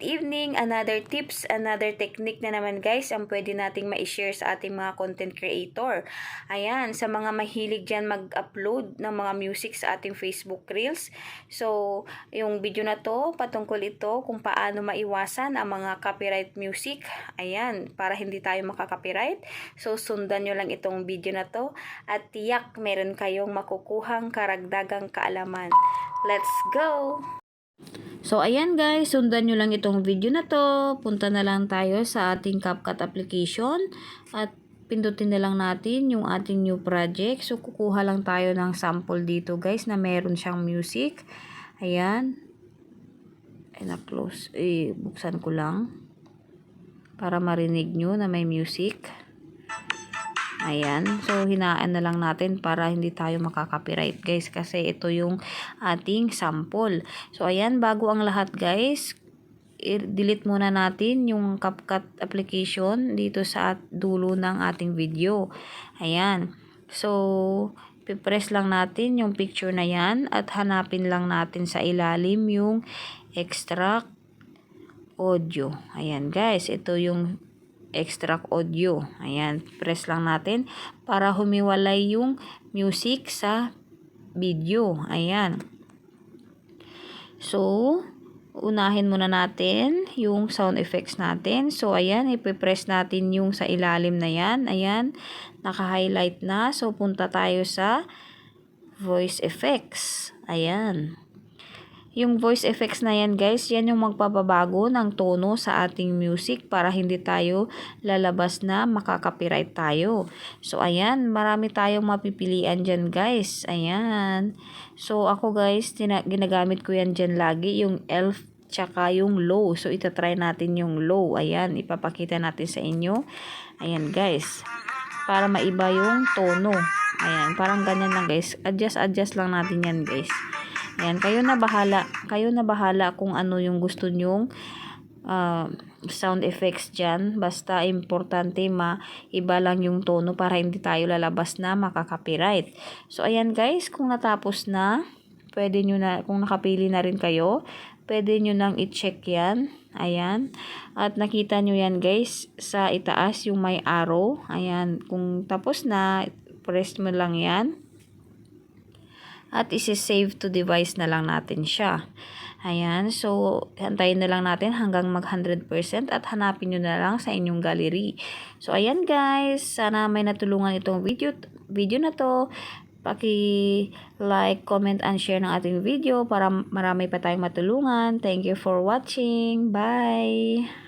evening, another tips, another technique na naman guys ang pwede nating ma-share sa ating mga content creator. Ayan, sa mga mahilig dyan mag-upload ng mga music sa ating Facebook Reels. So, yung video na to, patungkol ito kung paano maiwasan ang mga copyright music. Ayan, para hindi tayo makaka-copyright. So, sundan nyo lang itong video na to at tiyak meron kayong makukuhang karagdagang kaalaman. Let's go! So, ayan guys, sundan nyo lang itong video na to. Punta na lang tayo sa ating CapCut application at pindutin na lang natin yung ating new project. So, kukuha lang tayo ng sample dito guys na meron siyang music. Ayan. Ay, na-close. Eh, buksan ko lang para marinig nyo na may music. Ayan. So, hinaan na lang natin para hindi tayo makaka-copyright guys. Kasi ito yung ating sample. So, ayan. Bago ang lahat guys, i-delete muna natin yung CapCut application dito sa dulo ng ating video. Ayan. So, pipress lang natin yung picture na yan at hanapin lang natin sa ilalim yung extract audio. Ayan guys, ito yung extract audio. Ayan, press lang natin para humiwalay yung music sa video. Ayan. So, unahin muna natin yung sound effects natin. So, ayan, ipipress natin yung sa ilalim na yan. Ayan, naka-highlight na. So, punta tayo sa voice effects. Ayan. Yung voice effects na yan guys, yan yung magpapabago ng tono sa ating music para hindi tayo lalabas na makaka-copyright tayo. So ayan, marami tayong mapipilian dyan guys. Ayan. So ako guys, ginagamit ko yan dyan lagi, yung elf tsaka yung low. So itatry natin yung low. Ayan, ipapakita natin sa inyo. Ayan guys, para maiba yung tono. Ayan, parang ganyan lang guys. Adjust, adjust lang natin yan guys. Ayan, kayo na bahala. Kayo na bahala kung ano yung gusto nyong uh, sound effects dyan. Basta importante ma iba lang yung tono para hindi tayo lalabas na makaka-copyright. So, ayan guys, kung natapos na, pwede nyo na, kung nakapili na rin kayo, pwede nyo nang i-check yan. Ayan. At nakita nyo yan guys, sa itaas yung may arrow. Ayan, kung tapos na, press mo lang yan at isi-save to device na lang natin siya. Ayan, so hantayin na lang natin hanggang mag 100% at hanapin nyo na lang sa inyong gallery. So ayan guys, sana may natulungan itong video, video na to. Paki-like, comment, and share ng ating video para marami pa tayong matulungan. Thank you for watching. Bye!